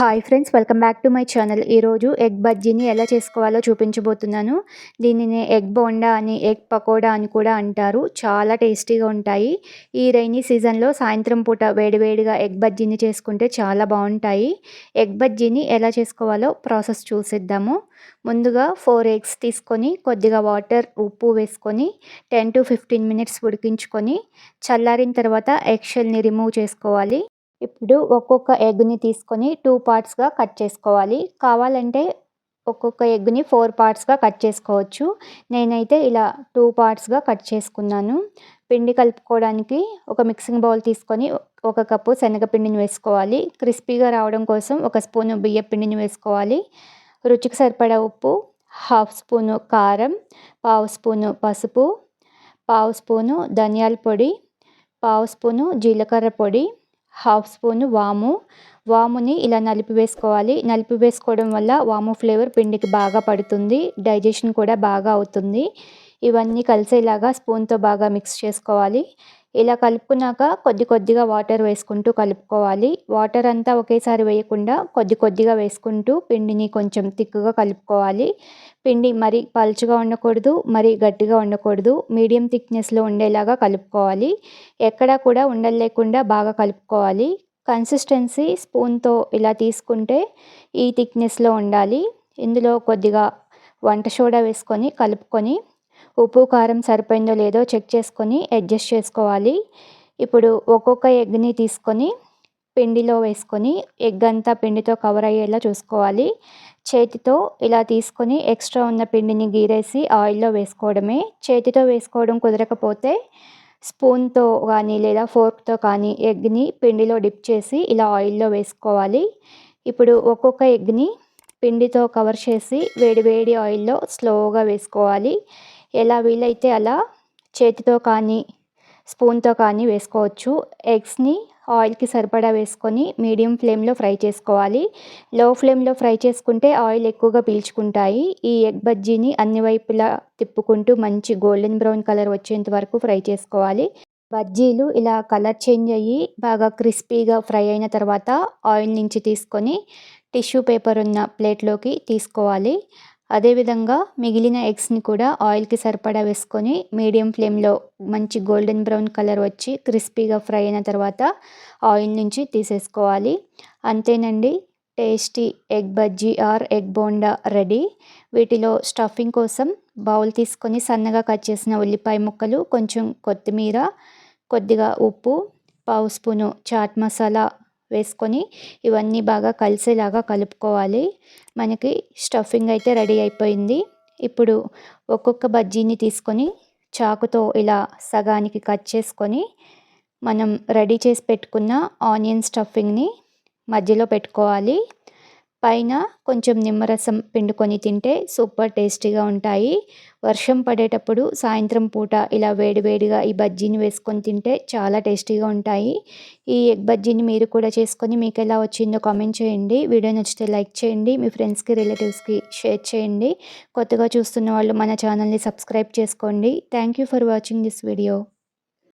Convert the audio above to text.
Hi friends welcome back to my channel ఈరోజు egg బజ్జీని ఎలా చేసుకోవాలో చూపించబోతున్నాను. దీనిని ఎగ్ బోండా అని ఎగ్ పకోడా అని కూడా అంటారు. చాలా టేస్టీగా ఉంటాయి. ఈ రైనీ సీజన్లో సాయంత్రం పూట వేడివేడిగా ఎగ్ బజ్జీని చేసుకుంటే చాలా బాగుంటాయి. ఎగ్ బజ్జీని ఎలా చేసుకోవాలో ప్రాసెస్ చూసిద్దాము. ముందుగా ఫోర్ ఎగ్స్ తీసుకొని కొద్దిగా వాటర్ ఉప్పు వేసుకొని టెన్ టు ఫిఫ్టీన్ మినిట్స్ ఉడికించుకొని చల్లారిన తర్వాత ఎగ్ షెల్ని రిమూవ్ చేసుకోవాలి. ఇప్పుడు ఒక్కొక్క ఎగ్ని తీసుకొని టూ పార్ట్స్గా కట్ చేసుకోవాలి. కావాలంటే ఒక్కొక్క ఎగ్ని ఫోర్ పార్ట్స్గా కట్ చేసుకోవచ్చు. నేనైతే ఇలా టూ పార్ట్స్గా కట్ చేసుకున్నాను. పిండి కలుపుకోవడానికి ఒక మిక్సింగ్ బౌల్ తీసుకొని ఒక కప్పు శనగపిండిని వేసుకోవాలి. క్రిస్పీగా రావడం కోసం ఒక స్పూను బియ్య పిండిని వేసుకోవాలి. రుచికి సరిపడా ఉప్పు హాఫ్ స్పూను కారం పావు స్పూను పసుపు పావు స్పూను ధనియాల పొడి పావు స్పూను జీలకర్ర పొడి హాఫ్ స్పూన్ వాము. వాముని ఇలా నలిపి వేసుకోవాలి. నలిపి వేసుకోవడం వల్ల వాము ఫ్లేవర్ పిండికి బాగా పడుతుంది. డైజెషన్ కూడా బాగా అవుతుంది. ఇవన్నీ కలిసేలాగా స్పూన్తో బాగా మిక్స్ చేసుకోవాలి. ఇలా కలుపుకున్నాక కొద్ది కొద్దిగా వాటర్ వేసుకుంటూ కలుపుకోవాలి. వాటర్ అంతా ఒకేసారి వేయకుండా కొద్ది కొద్దిగా వేసుకుంటూ పిండిని కొంచెం తిక్కుగా కలుపుకోవాలి. పిండి మరి పలుచుగా ఉండకూడదు మరి గట్టిగా ఉండకూడదు. మీడియం థిక్నెస్లో ఉండేలాగా కలుపుకోవాలి. ఎక్కడా కూడా ఉండలు లేకుండా బాగా కలుపుకోవాలి. కన్సిస్టెన్సీ స్పూన్తో ఇలా తీసుకుంటే ఈ థిక్నెస్లో ఉండాలి. ఇందులో కొద్దిగా వంట సోడా వేసుకొని కలుపుకొని ఉప్పు కారం సరిపోయిందో లేదో చెక్ చేసుకొని అడ్జస్ట్ చేసుకోవాలి. ఇప్పుడు ఒక్కొక్క ఎగ్ని తీసుకొని పిండిలో వేసుకొని ఎగ్ అంతా పిండితో కవర్ అయ్యేలా చూసుకోవాలి. చేతితో ఇలా తీసుకొని ఎక్స్ట్రా ఉన్న పిండిని గీరేసి ఆయిల్లో వేసుకోవడమే. చేతితో వేసుకోవడం కుదరకపోతే స్పూన్తో కానీ లేదా ఫోర్క్తో కానీ ఎగ్ని పిండిలో డిప్ చేసి ఇలా ఆయిల్లో వేసుకోవాలి. ఇప్పుడు ఒక్కొక్క ఎగ్ని పిండితో కవర్ చేసి వేడి వేడి ఆయిల్లో స్లోగా వేసుకోవాలి. ఎలా వీలైతే అలా చేతితో కానీ స్పూన్తో కానీ వేసుకోవచ్చు. ఎగ్స్ని ఆయిల్కి సరిపడా వేసుకొని మీడియం ఫ్లేమ్లో ఫ్రై చేసుకోవాలి. లో ఫ్లేమ్లో ఫ్రై చేసుకుంటే ఆయిల్ ఎక్కువగా పీల్చుకుంటాయి. ఈ ఎగ్ బజ్జీని అన్ని వైపులా తిప్పుకుంటూ మంచి గోల్డెన్ బ్రౌన్ కలర్ వచ్చేంత వరకు ఫ్రై చేసుకోవాలి. బజ్జీలు ఇలా కలర్ చేంజ్ అయ్యి బాగా క్రిస్పీగా ఫ్రై అయిన తర్వాత ఆయిల్ నుంచి తీసుకొని టిష్యూ పేపర్ ఉన్న ప్లేట్లోకి తీసుకోవాలి. అదేవిధంగా మిగిలిన ఎగ్స్ని కూడా ఆయిల్కి సరిపడా వేసుకొని మీడియం ఫ్లేమ్లో మంచి గోల్డెన్ బ్రౌన్ కలర్ వచ్చి క్రిస్పీగా ఫ్రై అయిన తర్వాత ఆయిల్ నుంచి తీసేసుకోవాలి. అంతేనండి tasty egg bajji or egg bonda ready వీటిలో స్టఫింగ్ కోసం బౌల్ తీసుకొని సన్నగా కట్ చేసిన ఉల్లిపాయ ముక్కలు కొంచెం కొత్తిమీర కొద్దిగా ఉప్పు పావు స్పూను చాట్ మసాలా వేసుకొని ఇవన్నీ బాగా కలిసేలాగా కలుపుకోవాలి. మనకి స్టఫింగ్ అయితే రెడీ అయిపోయింది. ఇప్పుడు ఒక్కొక్క బజ్జీని తీసుకొని చాకుతో ఇలా సగానికి కట్ చేసుకొని మనం రెడీ చేసి పెట్టుకున్న ఆనియన్ స్టఫింగ్ని మధ్యలో పెట్టుకోవాలి. పైన కొంచెం నిమ్మరసం పిండుకొని తింటే సూపర్ టేస్టీగా ఉంటాయి. వర్షం పడేటప్పుడు సాయంత్రం పూట ఇలా వేడివేడిగా ఈ బజ్జీని వేసుకొని తింటే చాలా టేస్టీగా ఉంటాయి. ఈ ఎగ్ బజ్జీని మీరు కూడా చేసుకొని మీకు ఎలా వచ్చిందో కామెంట్ చేయండి. వీడియో నచ్చితే లైక్ చేయండి. మీ ఫ్రెండ్స్కి రిలేటివ్స్కి షేర్ చేయండి. కొత్తగా చూస్తున్న వాళ్ళు మన ఛానల్ని సబ్స్క్రైబ్ చేసుకోండి. Thank you for watching this video.